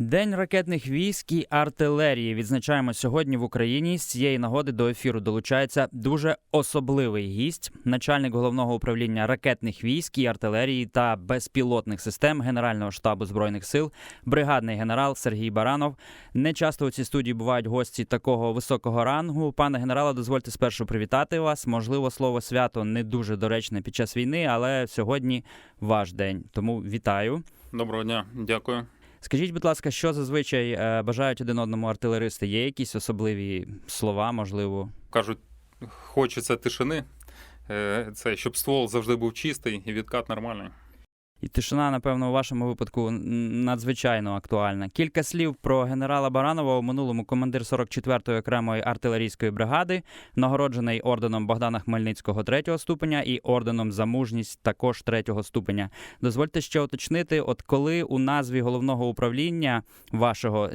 День ракетних військ і артилерії відзначаємо сьогодні в Україні. З цієї нагоди до ефіру долучається дуже особливий гість, начальник головного управління ракетних військ і артилерії та безпілотних систем Генерального штабу збройних сил, бригадний генерал Сергій Баранов. Не часто у цій студії бувають гості такого високого рангу. Пане генерале, дозвольте спершу привітати вас. Можливо, слово свято не дуже доречне під час війни, але сьогодні ваш день. Тому вітаю. Доброго дня, дякую. Скажіть, будь ласка, що зазвичай е, бажають один одному артилеристи? Є якісь особливі слова, можливо? Кажуть, хочеться тишини. Е, Це щоб ствол завжди був чистий і відкат нормальний. І тишина, напевно, у вашому випадку надзвичайно актуальна. Кілька слів про генерала Баранова у минулому командир 44-ї окремої артилерійської бригади, нагороджений орденом Богдана Хмельницького 3 ступеня і орденом за мужність також 3 ступеня. Дозвольте ще уточнити, от коли у назві головного управління вашого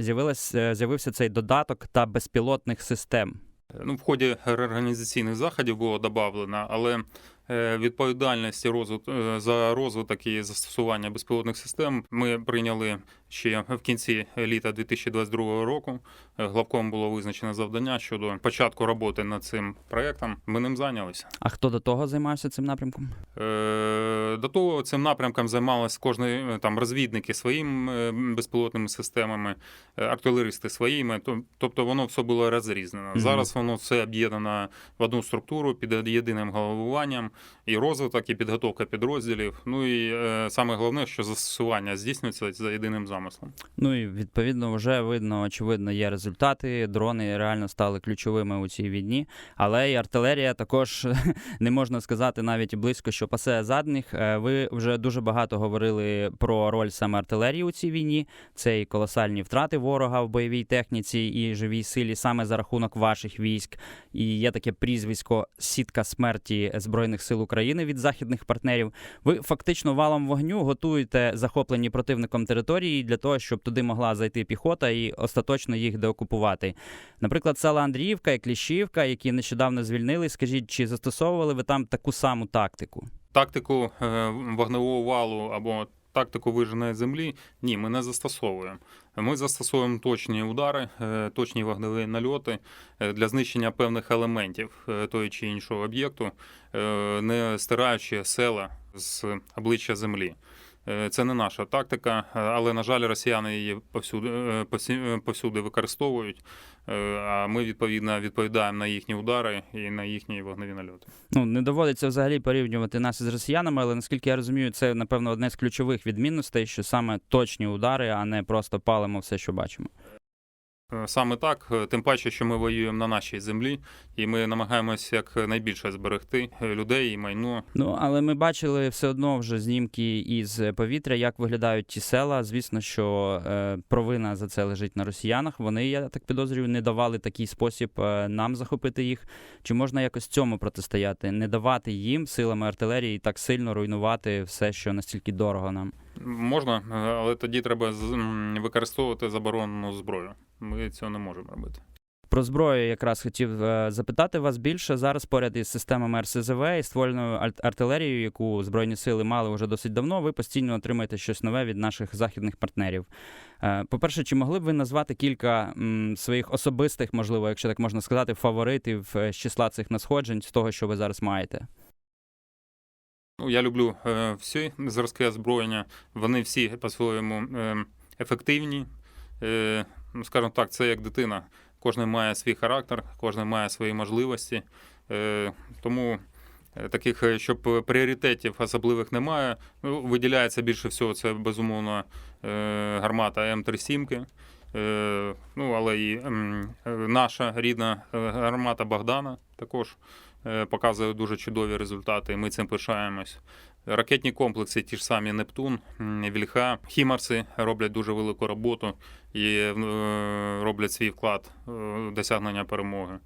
е, з'явився цей додаток та безпілотних систем. Ну, в ході реорганізаційних заходів було додано, але е, розвитку розвит- е, за розвиток і застосування безпілотних систем ми прийняли ще в кінці літа 2022 року. Е, Главком було визначено завдання щодо початку роботи над цим проектом. Ми ним зайнялися. А хто до того займався цим напрямком? Е, До того цим напрямком займалися кожний е, там розвідники своїми безпілотними системами, е, артилеристи своїми. То- Тобто воно все було розрізнено. Мгм. Зараз воно все об'єднано в одну структуру під єдиним головуванням, і розвиток, і підготовка підрозділів. Ну і е, саме головне, що застосування здійснюється за єдиним замислом. Ну і відповідно вже видно, очевидно, є результати. Дрони реально стали ключовими у цій війні. Але і артилерія також не можна сказати навіть близько, що пасе задніх. Е, Ви вже дуже багато говорили про роль саме артилерії у цій війні. Це і колосальні втрати ворога в бойовій техніці і живій силі саме за рахунок ваших військ. І є таке прізвисько Сітка смерті Збройних сил України від західних партнерів. Ви фактично валом вогню готуєте захоплені противником території для того, щоб туди могла зайти піхота і остаточно їх деокупувати. Наприклад, села Андріївка і Кліщівка, які нещодавно звільнили. Скажіть, чи застосовували ви там таку саму тактику? Тактику е, вогневого валу або тактику виженої землі ні, ми не застосовуємо. Ми застосовуємо точні удари, е, точні вогневі нальоти е, для знищення певних елементів того чи іншого об'єкту, не стираючи села з обличчя землі. Е, Це не наша тактика, е, але на жаль, росіяни її повсюди, е, повсюди використовують. А ми відповідно відповідаємо на їхні удари і на їхні вогневі нальоти. Ну не доводиться взагалі порівнювати нас із росіянами, але наскільки я розумію, це напевно одне з ключових відмінностей, що саме точні удари, а не просто палимо все, що бачимо. Е, Саме так, е, тим паче, що ми воюємо на нашій землі, і ми намагаємося якнайбільше зберегти е, людей і майно. Ну але ми бачили все одно вже знімки із повітря, як виглядають ті села. Звісно, що провина за це лежить на росіянах. Вони, я так підозрюю, не давали такий спосіб нам захопити їх. Чи можна якось цьому протистояти? Не давати їм силами артилерії так сильно руйнувати все, що настільки дорого нам. Можна, але тоді треба використовувати заборонену зброю. Ми цього не можемо робити. Про зброю якраз хотів е, запитати вас більше зараз поряд із системами РСЗВ і ствольною ар- артилерією, яку збройні сили мали вже досить давно. Ви постійно отримаєте щось нове від наших західних партнерів. Е, По-перше, чи могли б ви назвати кілька м, своїх особистих, можливо, якщо так можна сказати, фаворитів е, з числа цих насходжень з того, що ви зараз маєте? Ну, я люблю е, всі зразки озброєння. Вони всі по-своєму е, ефективні. Е, ну, скажімо так, це як дитина. Кожен має свій характер, кожен має свої можливості. Е, тому е, таких, е, щоб пріоритетів особливих немає. Ну, виділяється більше всього це безумовно гармата М37. Е, ну, але і наша рідна гармата Богдана також показує дуже чудові результати. і Ми цим пишаємось. Ракетні комплекси, ті ж самі Нептун, Вільха, Хімарси роблять дуже велику роботу і е, роблять свій вклад е, в досягнення перемоги.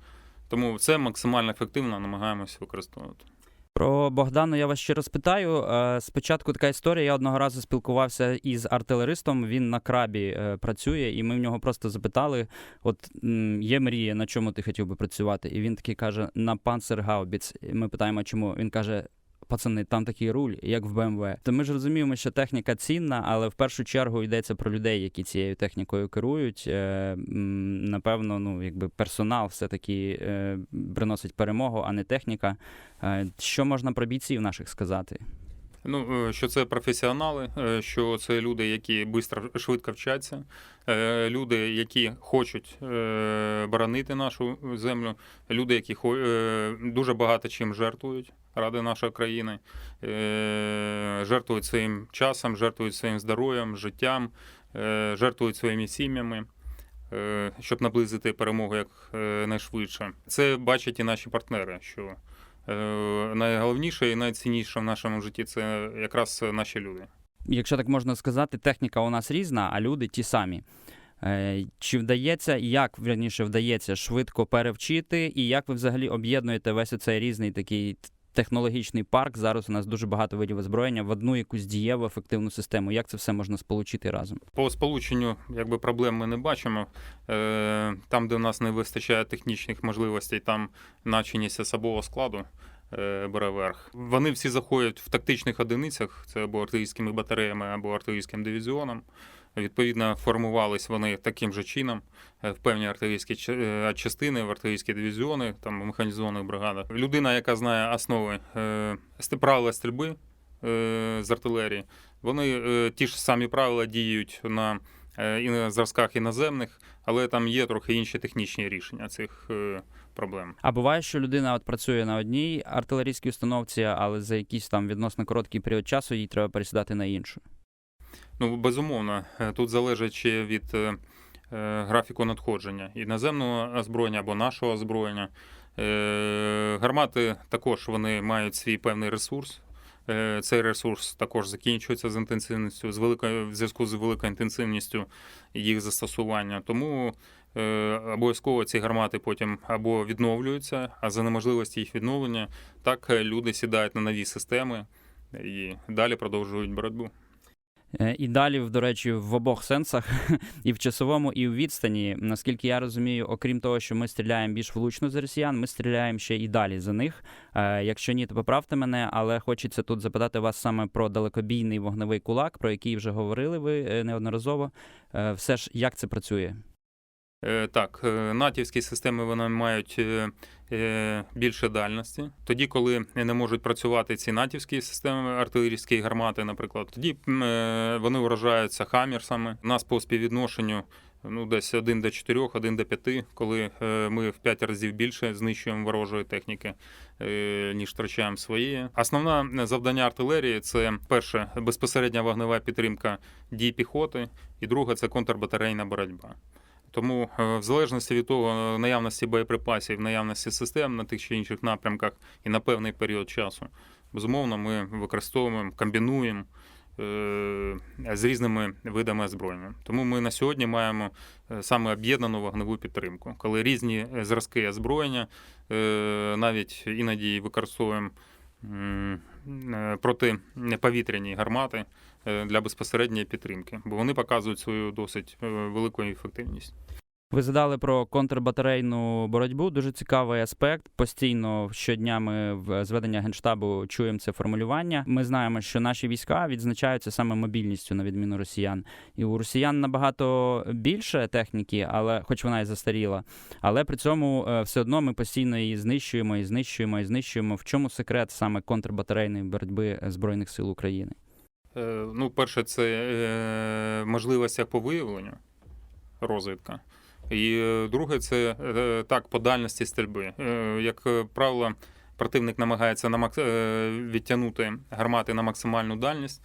Тому це максимально ефективно намагаємося використовувати. Про Богдану я вас ще розпитаю. Е, Спочатку така історія. Я одного разу спілкувався із артилеристом. Він на крабі е, працює, і ми в нього просто запитали: от є мрія, на чому ти хотів би працювати? І він такий каже: на Панцергаубіц. Ми питаємо, чому він каже. Пацани, там такий руль, як в БМВ. То ми ж розуміємо, що техніка цінна, але в першу чергу йдеться про людей, які цією технікою керують. Е, напевно, ну якби персонал все таки е, приносить перемогу, а не техніка. Е, що можна про бійців наших сказати? Ну, е, що це професіонали, е, що це люди, які бистро, швидко вчаться, е, люди, які хочуть боронити нашу землю, люди, які дуже багато чим жертвують ради нашої країни, жертвують своїм часом, жертвують своїм здоров'ям, життям, жертвують своїми сім'ями. Щоб наблизити перемогу як найшвидше, це бачать і наші партнери. Що найголовніше і найцінніше в нашому житті це якраз наші люди. Якщо так можна сказати, техніка у нас різна, а люди ті самі. Е, Чи вдається, як верніше вдається швидко перевчити, і як ви взагалі об'єднуєте весь оцей різний такий технологічний парк? Зараз у нас дуже багато видів озброєння в одну якусь дієву ефективну систему. Як це все можна сполучити разом? По сполученню якби проблем ми не бачимо. Е, Там, де в нас не вистачає технічних можливостей, там начинність особового складу е, бере верх. Вони всі заходять в тактичних одиницях, це або артилерійськими батареями, або артилерійським дивізіоном. Відповідно, формувались вони таким же чином е, в певні артилерійські е, частини, в артилерійські дивізіони, там механізованих бригадах. Людина, яка знає основи е, правила стрільби з артилерії, вони ті ж самі правила діють на і на зразках іноземних, але там є трохи інші технічні рішення цих проблем. А буває, що людина от працює на одній артилерійській установці, але за якийсь там відносно короткий період часу їй треба пересідати на іншу. Ну, безумовно, е, тут залежить від е, е, графіку надходження іноземного озброєння або нашого озброєння. Гармати також вони мають свій певний ресурс. Цей ресурс також закінчується з інтенсивністю, з великою в зв'язку з великою інтенсивністю їх застосування. Тому обов'язково ці гармати потім або відновлюються, а за неможливості їх відновлення так люди сідають на нові системи і далі продовжують боротьбу. Е, І далі, до речі, в обох сенсах, і в часовому, і в відстані. Наскільки я розумію, окрім того, що ми стріляємо більш влучно з росіян, ми стріляємо ще і далі за них. Е, Якщо ні, то поправте мене, але хочеться тут запитати вас саме про далекобійний вогневий кулак, про який вже говорили ви е, неодноразово. Все ж як це працює? Е, Так, е, натівські системи вони мають е, більше дальності. Тоді, коли не можуть працювати ці натівські системи, артилерійські гармати, наприклад, тоді вони вражаються хаммерсами. Нас по співвідношенню ну, десь 1 до 4, 1 до 5, коли ми в 5 разів більше знищуємо ворожої техніки, ніж втрачаємо свої. Основне завдання артилерії це перше безпосередня вогнева підтримка дій піхоти, і друге це контрбатарейна боротьба. Тому, е, в залежності від того е, наявності боєприпасів, наявності систем на тих чи інших напрямках і на певний період часу, безумовно, ми використовуємо, комбінуємо е, з різними видами озброєння. Тому ми на сьогодні маємо саме об'єднану вогневу підтримку, коли різні зразки озброєння навіть іноді використовуємо протиповітряні гармати для безпосередньої підтримки, бо вони показують свою досить е, велику ефективність. Ви задали про контрбатарейну боротьбу. Дуже цікавий аспект. Постійно щодня ми в зведення генштабу чуємо це формулювання. Ми знаємо, що наші війська відзначаються саме мобільністю на відміну росіян. І у росіян набагато більше техніки, але хоч вона і застаріла. Але при цьому е, все одно ми постійно її знищуємо і знищуємо і знищуємо. В чому секрет саме контрбатарейної боротьби збройних сил України? Е, Ну, перше, це е, можливостях по виявленню розвідка. І е, друге, це так, по дальності стрільби. Як правило, противник намагається відтягнути гармати на максимальну дальність.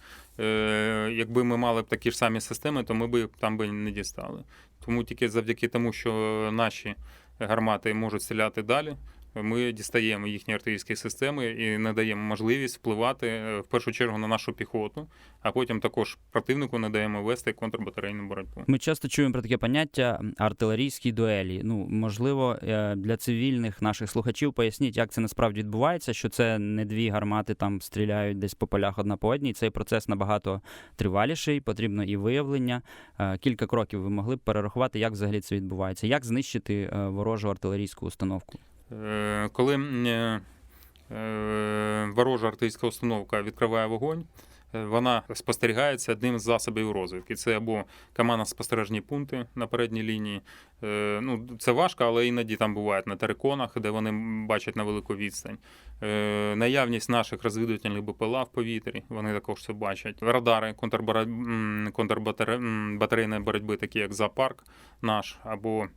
Якби ми мали б такі ж самі системи, то ми б там би не дістали. Тому тільки завдяки тому, що наші гармати можуть стріляти далі. Ми дістаємо їхні артилерійські системи і надаємо можливість впливати е, в першу чергу на нашу піхоту, а потім також противнику надаємо вести контрбатарейну боротьбу. Ми часто чуємо про таке поняття артилерійські дуелі. Ну можливо, е, для цивільних наших слухачів поясніть, як це насправді відбувається, що це не дві гармати там стріляють десь по полях одна по одній. Цей процес набагато триваліший, потрібно і виявлення. Е, Кілька кроків ви могли б перерахувати, як взагалі це відбувається, як знищити ворожу артилерійську установку. Е, Коли е, е, ворожа артилерійська установка відкриває вогонь. Вона спостерігається одним з засобів розвідки. Це або командно спостережні пункти на передній лінії. Ну, це важко, але іноді там бувають на териконах, де вони бачать на велику відстань. Наявність наших розвідувальних БПЛА в повітрі, вони також це бачать. Радари контрбатарейної боротьби, такі як зоопарк наш, або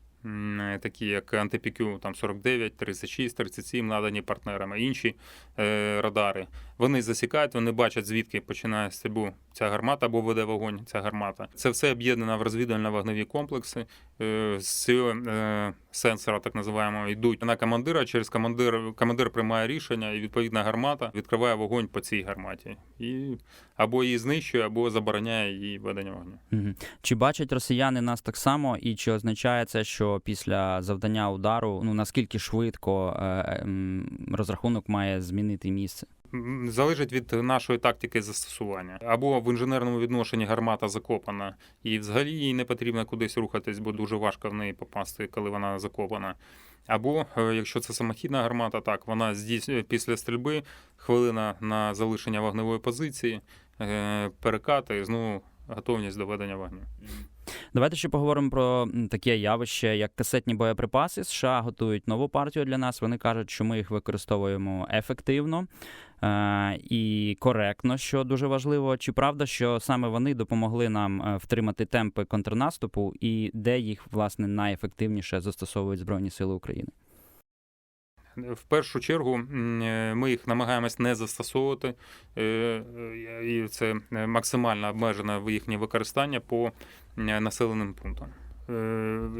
такі як антипікю там 49, 36, 37, надані партнерами, інші е, радари. Вони засікають, вони бачать, звідки починає стрільбу ця гармата або веде вогонь ця гармата. Це все об'єднано в розвідувально-вогневі комплекси. Е, з цього е, сенсора, так називаємо, йдуть на командира. Через командир командир приймає рішення, і відповідна гармата відкриває вогонь по цій гарматі. І або її знищує, або забороняє її ведення вогню. Чи бачать росіяни нас так само, і чи означає це, що після завдання удару, ну наскільки швидко е, розрахунок має змінити місце? Залежить від нашої тактики застосування. Або в інженерному відношенні гармата закопана, і взагалі їй не потрібно кудись рухатись, бо дуже важко в неї попасти, коли вона закопана. Або е, якщо це самохідна гармата, так вона здійснює після стрільби хвилина на залишення вогневої позиції, е, перекати і знову готовність до ведення вогню. Давайте ще поговоримо про таке явище, як касетні боєприпаси. США готують нову партію для нас. Вони кажуть, що ми їх використовуємо ефективно е- і коректно, що дуже важливо. Чи правда, що саме вони допомогли нам е, втримати темпи контрнаступу, і де їх власне найефективніше застосовують Збройні Сили України? В першу чергу е, ми їх намагаємось не застосовувати, е, е, і це максимально обмежено в їхнє використання по населеним пунктам.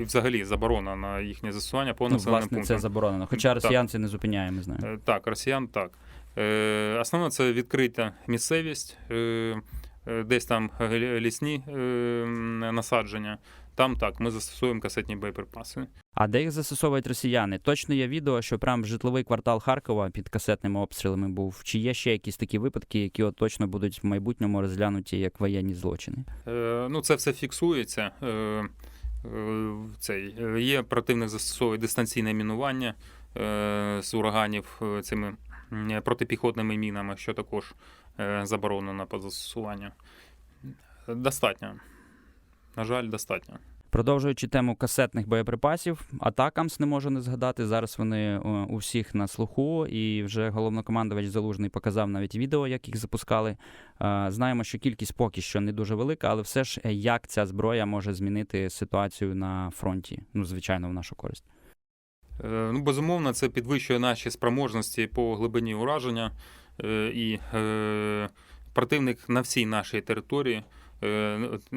І взагалі заборона на їхнє застосування по Ну, населеним власне, пунктам. це заборонено. Хоча росіян це не зупиняє, ми знаємо. Так, росіян так. Основне це відкрита місцевість, десь там лі- лісні насадження. Там так, ми застосуємо касетні боєприпаси. А де їх застосовують росіяни? Точно є відео, що прям житловий квартал Харкова під касетними обстрілами був. Чи є ще якісь такі випадки, які от точно будуть в майбутньому розглянуті як воєнні злочини? Е, Ну, це все фіксується. Е, е, Цей, е, є противник застосовує дистанційне мінування е, з ураганів е, цими протипіхотними мінами, що також е, заборонено по застосуванню. Достатньо. На жаль, достатньо. Продовжуючи тему касетних боєприпасів, Атакамс не можу не згадати. Зараз вони е, у всіх на слуху, і вже головнокомандувач Залужний показав навіть відео, як їх запускали. Е, Знаємо, що кількість поки що не дуже велика, але все ж е, як ця зброя може змінити ситуацію на фронті? Ну, звичайно, в нашу користь. Ну, безумовно, це підвищує наші спроможності по глибині ураження, і противник на всій нашій території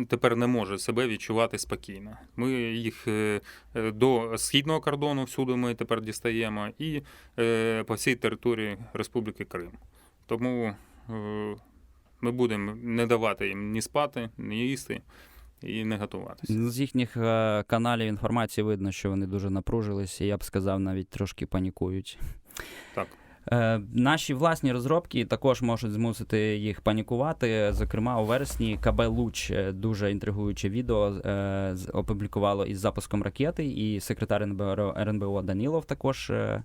тепер не може себе відчувати спокійно. Ми їх е, е, до східного кордону всюди ми тепер дістаємо, і е, по всій території Республіки Крим. Тому е, ми будемо не давати їм ні спати, ні їсти і не готуватися. З їхніх е, каналів інформації видно, що вони дуже напружилися, я б сказав, навіть трошки панікують. Так. Е, наші власні розробки також можуть змусити їх панікувати. Зокрема, у вересні КБ Луч е, дуже інтригуюче відео е, опублікувало із запуском ракети, і секретар РНБО, РНБО Данілов також е,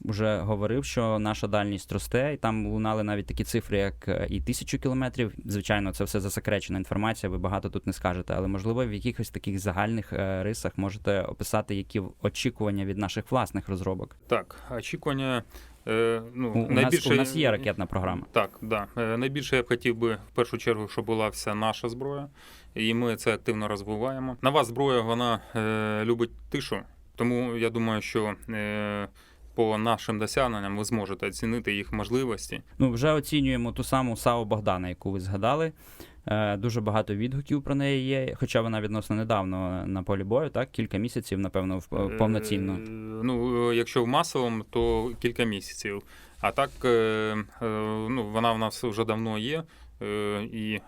вже говорив, що наша дальність росте, і там лунали навіть такі цифри, як і тисячу кілометрів. Звичайно, це все засекречена інформація. Ви багато тут не скажете, але можливо в якихось таких загальних рисах можете описати, які очікування від наших власних розробок. Так, очікування. Е, Ну, У, у, нас, у нас є ракетна програма. Так, да. Е, Найбільше я б хотів би в першу чергу, щоб була вся наша зброя, і ми це активно розвиваємо. Нова зброя вона е, любить тишу, тому я думаю, що е, по нашим досягненням ви зможете оцінити їх можливості. Ну, вже оцінюємо ту саму САУ Богдана, яку ви згадали. Е, дуже багато відгуків про неї є, хоча вона відносно недавно на полі бою, так? Кілька місяців, напевно, Е, повноцінно. Ну, е, якщо в масовому, то кілька місяців. А так, ну, вона в нас вже давно є. І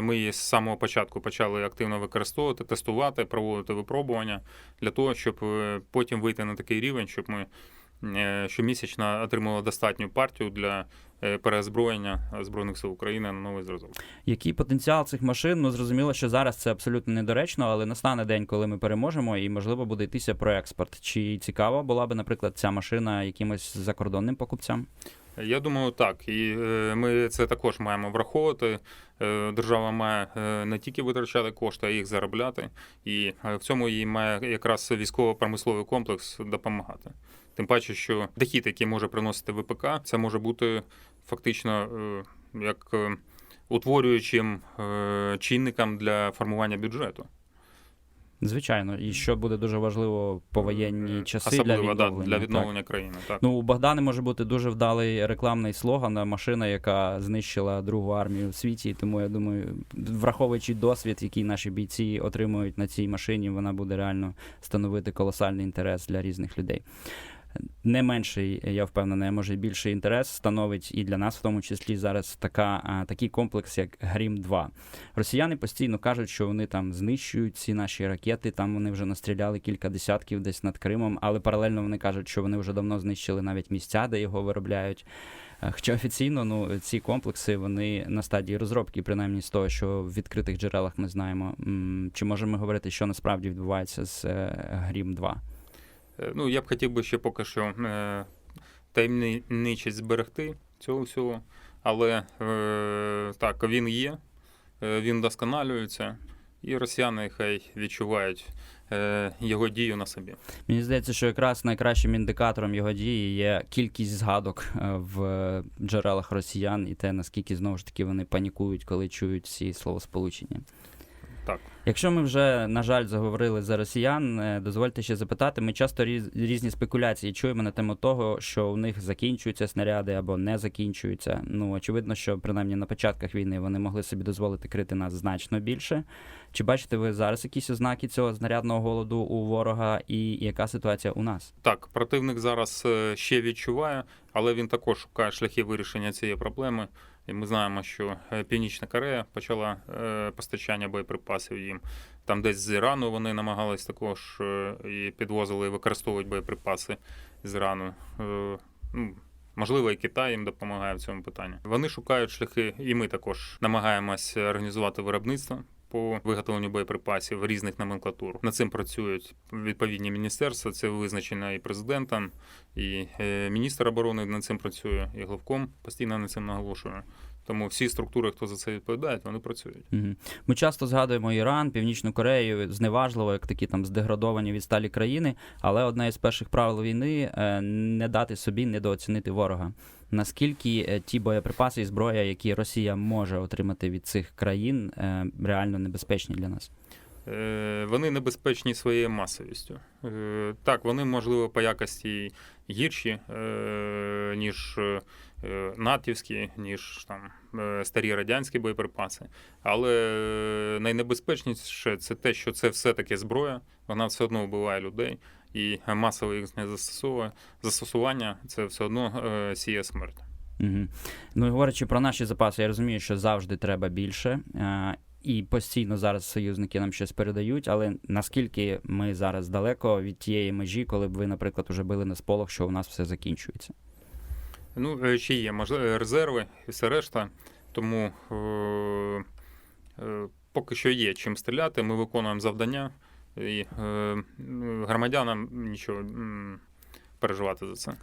ми її з самого початку почали активно використовувати, тестувати, проводити випробування для того, щоб потім вийти на такий рівень, щоб ми щомісячно отримувала достатню партію для е, переозброєння Збройних сил України на новий зразок. Який потенціал цих машин? Ну зрозуміло, що зараз це абсолютно недоречно, але настане день, коли ми переможемо, і можливо буде йтися про експорт. Чи цікава була би, наприклад, ця машина якимось закордонним покупцям? Я думаю, так. І е, ми це також маємо враховувати. Е, Держава має е, не тільки витрачати кошти, а їх заробляти. І в цьому їй має якраз військово-промисловий комплекс допомагати. Тим паче, що дохід, який може приносити ВПК, це може бути фактично як утворюючим чинником для формування бюджету. Звичайно, і що буде дуже важливо по воєнні Е, часи Особливо для да, відновлення. так. країни. Так. Ну, у Богдани може бути дуже вдалий рекламний слоган машина, яка знищила другу армію в світі. Тому я думаю, враховуючи досвід, який наші бійці отримують на цій машині, вона буде реально становити колосальний інтерес для різних людей. Не менший, я впевнений, може й більший інтерес становить і для нас, в тому числі зараз така, такий комплекс, як Грім 2 Росіяни постійно кажуть, що вони там знищують ці наші ракети. Там вони вже настріляли кілька десятків десь над Кримом, але паралельно вони кажуть, що вони вже давно знищили навіть місця, де його виробляють. Е, Хоча офіційно ну, ці комплекси вони на стадії розробки, принаймні з того, що в відкритих джерелах ми знаємо. Чи можемо говорити, що насправді відбувається з е, Грім 2 Е, Ну, я б хотів би ще поки що е, таємничість зберегти цього всього. Але е, так, він є, е, він досконалюється, і росіяни хай відчувають е, його дію на собі. Мені здається, що якраз найкращим індикатором його дії є кількість згадок е, в джерелах росіян і те, наскільки знову ж таки вони панікують, коли чують ці словосполучення. Так. Якщо ми вже, на жаль, заговорили за росіян, е, дозвольте ще запитати. Ми часто різ- різні спекуляції чуємо на тему того, що у них закінчуються снаряди або не закінчуються. Ну, очевидно, що принаймні на початках війни вони могли собі дозволити крити нас значно більше. Чи бачите ви зараз якісь ознаки цього знарядного голоду у ворога, і яка ситуація у нас? Так, противник зараз е, ще відчуває, але він також шукає шляхи вирішення цієї проблеми. І ми знаємо, що е, Північна Корея почала е, постачання боєприпасів їм. Там десь з Ірану вони намагались також е, і підвозили і використовувати боєприпаси з Ірану. Ну, Можливо, і Китай їм допомагає в цьому питанні. Вони шукають шляхи, і ми також намагаємось організувати виробництво по виготовленню боєприпасів різних номенклатур. Над цим працюють відповідні міністерства. Це визначено і президентом, і е, міністр оборони над цим працює, і главком постійно над цим наголошує. Тому всі структури, хто за це відповідає, вони працюють. Ми часто згадуємо Іран, Північну Корею зневажливо, як такі там здеградовані відсталі країни. Але одне із перших правил війни е, не дати собі недооцінити ворога. Наскільки е, ті боєприпаси і зброя, які Росія може отримати від цих країн, е, реально небезпечні для нас? Е, Вони небезпечні своєю масовістю. Так, вони, можливо, по якості гірші, ніж натівські, ніж там е, старі радянські боєприпаси. Але е, найнебезпечніше це те, що це все-таки зброя, вона все одно вбиває людей, і масове їх застосовує. Застосування це все одно е, сіє смерть. Угу. Ну і говорячи про наші запаси, я розумію, що завжди треба більше. Е, і постійно зараз союзники нам щось передають, але наскільки ми зараз далеко від тієї межі, коли б ви, наприклад, уже били на сполох, що у нас все закінчується? Ну, е, ще є резерви і все решта. Тому е, е, поки що є чим стріляти. Ми виконуємо завдання, і е, громадянам нічого переживати за це.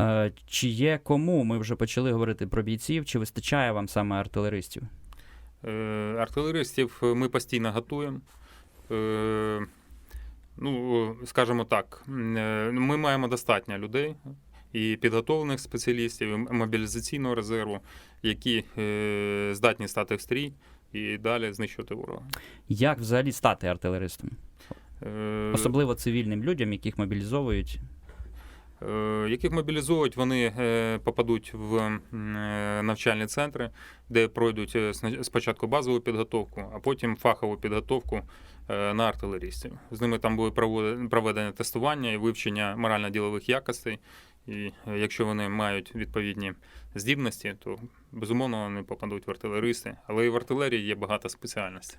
Е, чи є кому? Ми вже почали говорити про бійців, чи вистачає вам саме артилеристів? Е, артилеристів ми постійно готуємо. Е, ну, скажімо так, е, ми маємо достатньо людей і підготовлених спеціалістів, і мобілізаційного резерву, які е, здатні стати в стрій і далі знищувати ворога. Як взагалі стати артилеристом? Е, Особливо цивільним людям, яких мобілізовують. е, яких мобілізують, вони е, попадуть в е, навчальні центри, де пройдуть спочатку базову підготовку, а потім фахову підготовку на артилерістів. З ними там буде проводе- проведення тестування і вивчення морально-ділових якостей. І е, якщо вони мають відповідні здібності, то безумовно вони попадуть в артилеристи. Але і в артилерії є багато спеціальностей.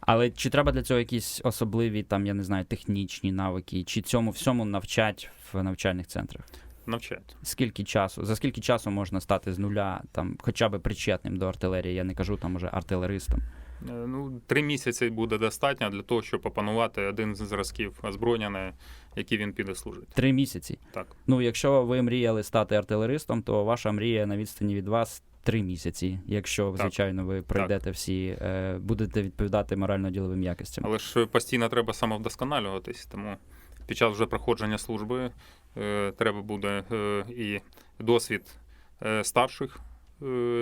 Але чи треба для цього якісь особливі, там, я не знаю, технічні навики, чи цьому всьому навчать в навчальних центрах? навчають. Скільки часу? За скільки часу можна стати з нуля, там, хоча б причетним до артилерії? Я не кажу там уже артилеристом. Е, Ну, три місяці буде достатньо для того, щоб опанувати один з зразків озброєння, який він піде служити. Три місяці. Так. Ну, якщо ви мріяли стати артилеристом, то ваша мрія на відстані від вас три місяці. Якщо, Так. звичайно, ви пройдете всі, е, будете відповідати морально-діловим якостям. Але ж постійно треба самовдосконалюватись, тому під час вже проходження служби е, треба буде і досвід старших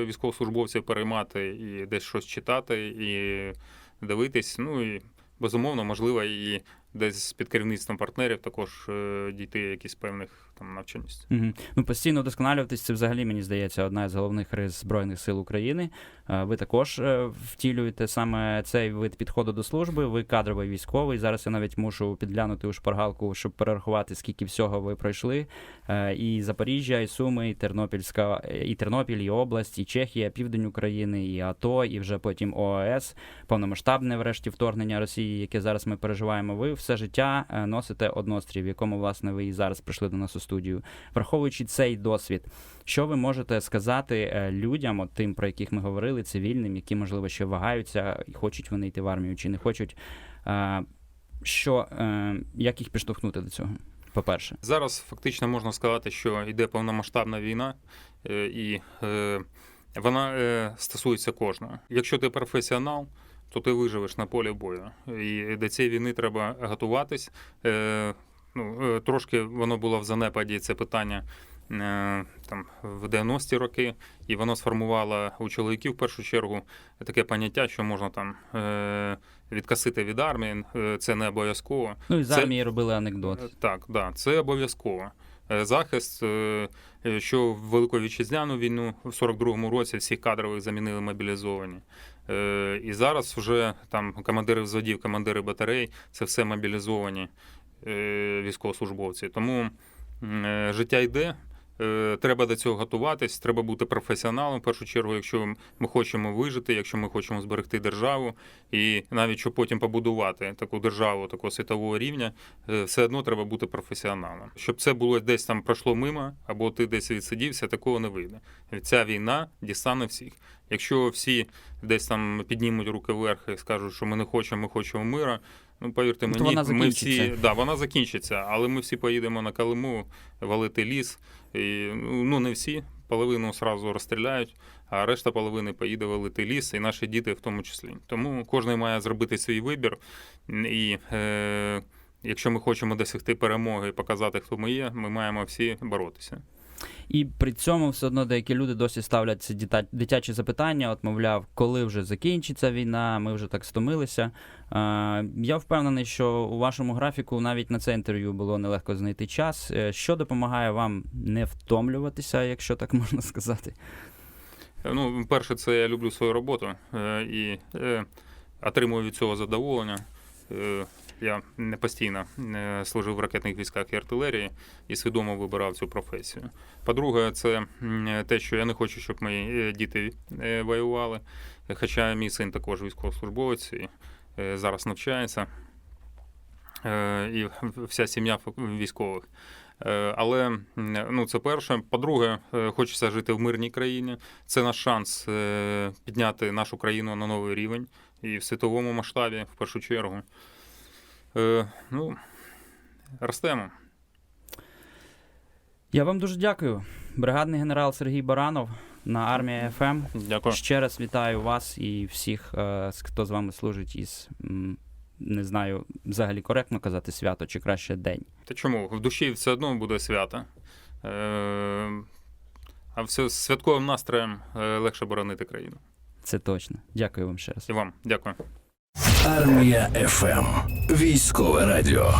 військовослужбовців переймати, і десь щось читати, і дивитись. Ну і безумовно, можливо, і десь під керівництвом партнерів також е, дійти якісь певних там навченість. Угу. Ну, постійно вдосконалюватись, це взагалі, мені здається, одна з головних рис Збройних сил України. Ви також е, втілюєте саме цей вид підходу до служби. Ви кадровий військовий. Зараз я навіть мушу підглянути у шпаргалку, щоб перерахувати, скільки всього ви пройшли. Е, І Запоріжжя, і Суми, і Тернопільська, і Тернопіль, і область, і Чехія, Південь України, і АТО, і вже потім ОАС, повномасштабне врешті вторгнення Росії, яке зараз ми переживаємо. Ви все життя е, носите однострій, в якому власне ви і зараз прийшли до нас у студію. Враховуючи цей досвід, що ви можете сказати е, людям, от тим, про яких ми говорили, цивільним, які можливо ще вагаються, і хочуть вони йти в армію чи не хочуть. е, Що як їх підштовхнути до цього? По-перше, Зараз фактично можна сказати, що йде повномасштабна війна, і вона стосується кожного. Якщо ти професіонал, то ти виживеш на полі бою. І до цієї війни треба готуватись. Е, Ну, е, трошки воно було в занепаді це питання е, там в 90-ті роки, і воно сформувало у чоловіків в першу чергу таке поняття, що можна там відкасити від армії. Це не обов'язково. ну і з Це- армії робили анекдот. Так, да, це обов'язково. Захист, що в Велику Вітчизняну війну в 42-му році всіх кадрових замінили мобілізовані. Е, І зараз вже там командири взводів, командири батарей це все мобілізовані е, військовослужбовці. Тому е, життя йде. Е, Треба до цього готуватись, треба бути професіоналом. В першу чергу, якщо ми хочемо вижити, якщо ми хочемо зберегти державу, і навіть щоб потім побудувати таку державу такого світового рівня, е, все одно треба бути професіоналом. Щоб це було десь там пройшло мимо, або ти десь відсидівся, такого не вийде. Ця війна дістане всіх. Якщо всі десь там піднімуть руки вверх і скажуть, що ми не хочемо, ми хочемо мира. Ну, повірте Ну, мені, вона ми всі да, вона закінчиться, але ми всі поїдемо на Калиму валити ліс. І, ну не всі, половину одразу розстріляють, а решта половини поїде валити ліс, і наші діти в тому числі. Тому кожен має зробити свій вибір. І е, якщо ми хочемо досягти перемоги і показати, хто ми є, ми маємо всі боротися. І при цьому все одно деякі люди досі ставлять ці дитячі запитання, от, мовляв, коли вже закінчиться війна, ми вже так стомилися. Я впевнений, що у вашому графіку навіть на це інтерв'ю було нелегко знайти час. Е, Що допомагає вам не втомлюватися, якщо так можна сказати? Е, Ну, перше, це я люблю свою роботу е, і отримую від цього задоволення. Я не постійно е, служив в ракетних військах і артилерії і свідомо вибирав цю професію. По-друге, це те, що я не хочу, щоб мої е, діти е, воювали. Хоча мій син також військовослужбовець і зараз навчається. І вся сім'я військових. Але ну, це перше. По-друге, хочеться жити в мирній країні. Це наш шанс підняти нашу країну на новий рівень і в світовому масштабі, в першу чергу. Е, Ну, ростемо. Я вам дуже дякую. Бригадний генерал Сергій Баранов на армія ФМ. Дякую. Ще раз вітаю вас і всіх, е, хто з вами служить із. Не знаю, взагалі коректно казати свято чи краще день. Та чому? В душі все одно буде свято. Е, А все з святковим настроєм е, легше боронити країну. Це точно. Дякую вам ще раз. І вам дякую. Армія ФМ. Військове радіо.